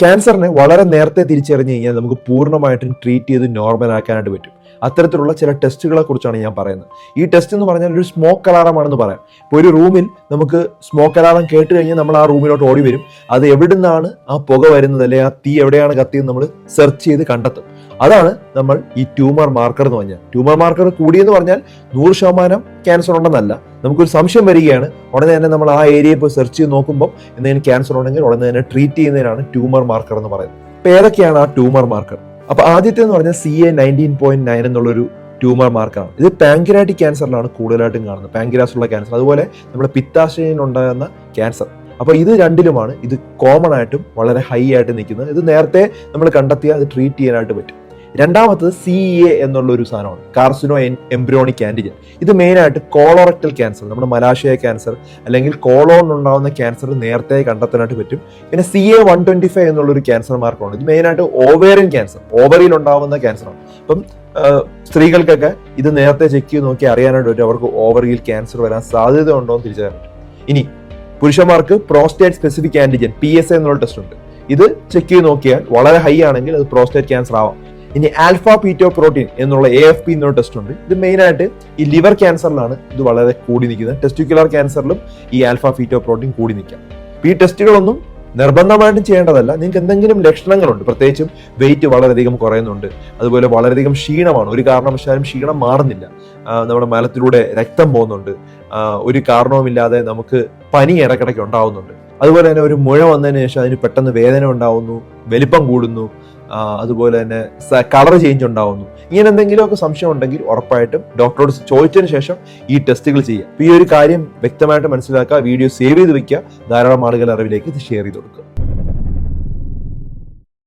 ക്യാൻസറിനെ വളരെ നേരത്തെ തിരിച്ചറിഞ്ഞു കഴിഞ്ഞാൽ നമുക്ക് പൂർണമായിട്ടും ട്രീറ്റ് ചെയ്ത് നോർമൽ ആക്കാനായിട്ട് പറ്റും. അത്തരത്തിലുള്ള ചില ടെസ്റ്റുകളെ കുറിച്ചാണ് ഞാൻ പറയുന്നത്. ഈ ടെസ്റ്റ് എന്ന് പറഞ്ഞാൽ ഒരു സ്മോക്ക് അലാറമാണെന്ന് പറയാം. ഇപ്പോൾ ഒരു റൂമിൽ നമുക്ക് സ്മോക്ക് അലാറം കേട്ട് കഴിഞ്ഞാൽ നമ്മൾ ആ റൂമിലോട്ട് ഓടി വരും. അത് എവിടെ നിന്നാണ് ആ പുക വരുന്നത് അല്ലെങ്കിൽ ആ തീ എവിടെയാണ് കത്തിയെന്ന് നമ്മൾ സെർച്ച് ചെയ്ത് കണ്ടെത്തും. അതാണ് നമ്മൾ ഈ ട്യൂമർ മാർക്കർ എന്ന് പറഞ്ഞാൽ ട്യൂമർ മാർക്കർ കൂടിയെന്ന് പറഞ്ഞാൽ നൂറ് ശതമാനം ക്യാൻസർ ഉണ്ടെന്നല്ല. നമുക്കൊരു സംശയം വരികയാണ്. ഉടനെ തന്നെ നമ്മൾ ആ ഏരിയയിൽ പോയി സെർച്ച് ചെയ്ത് നോക്കുമ്പോൾ എന്തെങ്കിലും ക്യാൻസർ ഉണ്ടെങ്കിൽ ഉടനെ തന്നെ ട്രീറ്റ് ചെയ്യുന്നതിനാണ് ട്യൂമർ മാർക്കർ എന്ന് പറയുന്നത്. അപ്പൊ ഏതൊക്കെയാണ് ആ ട്യൂമർ മാർക്കർ അപ്പോൾ ആദ്യത്തെ എന്ന് പറഞ്ഞാൽ C A nineteen point nine എന്നുള്ളൊരു ട്യൂമർ മാർക്കാണ് ഇത് പാങ്കിരാറ്റിക് ക്യാൻസറിലാണ് കൂടുതലായിട്ടും കാണുന്നത്. പാങ്കിരാസ് ഉള്ള ക്യാൻസർ അതുപോലെ നമ്മുടെ പിത്താശയിൽ ഉണ്ടാകുന്ന ക്യാൻസർ അപ്പോൾ ഇത് രണ്ടിലുമാണ്. ഇത് കോമൺ ആയിട്ടും വളരെ ഹൈ ആയിട്ട് നിൽക്കുന്നത്. ഇത് നേരത്തെ നമ്മൾ കണ്ടെത്തിയാൽ അത് ട്രീറ്റ് ചെയ്യാനായിട്ട് പറ്റും. രണ്ടാമത്തത് സി ഇ എ എന്നുള്ള ഒരു സാധനമാണ്. കാർസിനോ എംബ്രിയോണിക് ആന്റിജൻ ഇത് മെയിനായിട്ട് കോളോറക്ടൽ ക്യാൻസർ നമ്മുടെ മലാശയ ക്യാൻസർ അല്ലെങ്കിൽ കോളോൺ ഉണ്ടാകുന്ന ക്യാൻസർ നേരത്തെ കണ്ടെത്താനായിട്ട് പറ്റും. പിന്നെ C A one twenty five എന്നുള്ളൊരു ക്യാൻസർ മാർക്കാണ് ഇത് മെയിനായിട്ട് ഓവേറിയൻ ക്യാൻസർ ഓവറിയിൽ ഉണ്ടാകുന്ന ക്യാൻസറാണ് അപ്പം സ്ത്രീകൾക്കൊക്കെ ഇത് നേരത്തെ ചെക്ക് ചെയ്ത് നോക്കി അറിയാനായിട്ട് പറ്റും അവർക്ക് ഓവറിയിൽ ക്യാൻസർ വരാൻ സാധ്യത ഉണ്ടോ എന്ന് തിരിച്ചറിയാൻ പറ്റും. ഇനി പുരുഷന്മാർക്ക് prostate specific antigen P S എന്നുള്ള ടെസ്റ്റ് ഉണ്ട്. ഇത് ചെക്ക് ചെയ്ത് നോക്കിയാൽ വളരെ ഹൈ ആണെങ്കിൽ അത് പ്രോസ്റ്റേറ്റ് ക്യാൻസർ ആവാം. ഇനി ആൽഫ പീറ്റോ പ്രോട്ടീൻ എന്നുള്ള എ എഫ് പി എന്നൊരു ടെസ്റ്റ് ഉണ്ട്. ഇത് മെയിൻ ആയിട്ട് ഈ ലിവർ ക്യാൻസറിലാണ് ഇത് വളരെ കൂടി നിൽക്കുന്നത്. ടെസ്റ്റിക്കുലർ ക്യാൻസറിലും ഈ ആൽഫ പീറ്റോ പ്രോട്ടീൻ കൂടി നിൽക്കാം. ഈ ടെസ്റ്റുകളൊന്നും നിർബന്ധമായിട്ടും ചെയ്യേണ്ടതല്ല. നിങ്ങൾക്ക് എന്തെങ്കിലും ലക്ഷണങ്ങളുണ്ട്. പ്രത്യേകിച്ചും വെയിറ്റ് വളരെയധികം കുറയുന്നുണ്ട്. അതുപോലെ വളരെയധികം ക്ഷീണമാണ്. ഒരു കാരണവശാലും ക്ഷീണം മാറുന്നില്ല. നമ്മുടെ മലത്തിലൂടെ രക്തം പോകുന്നുണ്ട്. ഒരു കാരണവുമില്ലാതെ നമുക്ക് പനി ഇടക്കിടയ്ക്ക് ഉണ്ടാവുന്നുണ്ട്. അതുപോലെ തന്നെ ഒരു മുഴ വന്നതിന് ശേഷം അതിന് പെട്ടെന്ന് വേദന ഉണ്ടാവുന്നു വലിപ്പം കൂടുന്നു അതുപോലെ തന്നെ കളർ ചേഞ്ച് ഉണ്ടാവുന്നു. ഇങ്ങനെ എന്തെങ്കിലുമൊക്കെ സംശയം ഉണ്ടെങ്കിൽ ഉറപ്പായിട്ടും ഡോക്ടറോട് ചോദിച്ചതിന് ശേഷം ഈ ടെസ്റ്റുകൾ ചെയ്യുക. ഈ ഒരു കാര്യം വ്യക്തമായിട്ട് മനസ്സിലാക്കുക വീഡിയോ സേവ് ചെയ്ത് വെക്കുക ധാരാളം ആളുകളുടെ അറിവിലേക്ക് ഇത് ഷെയർ ചെയ്ത് കൊടുക്കുക.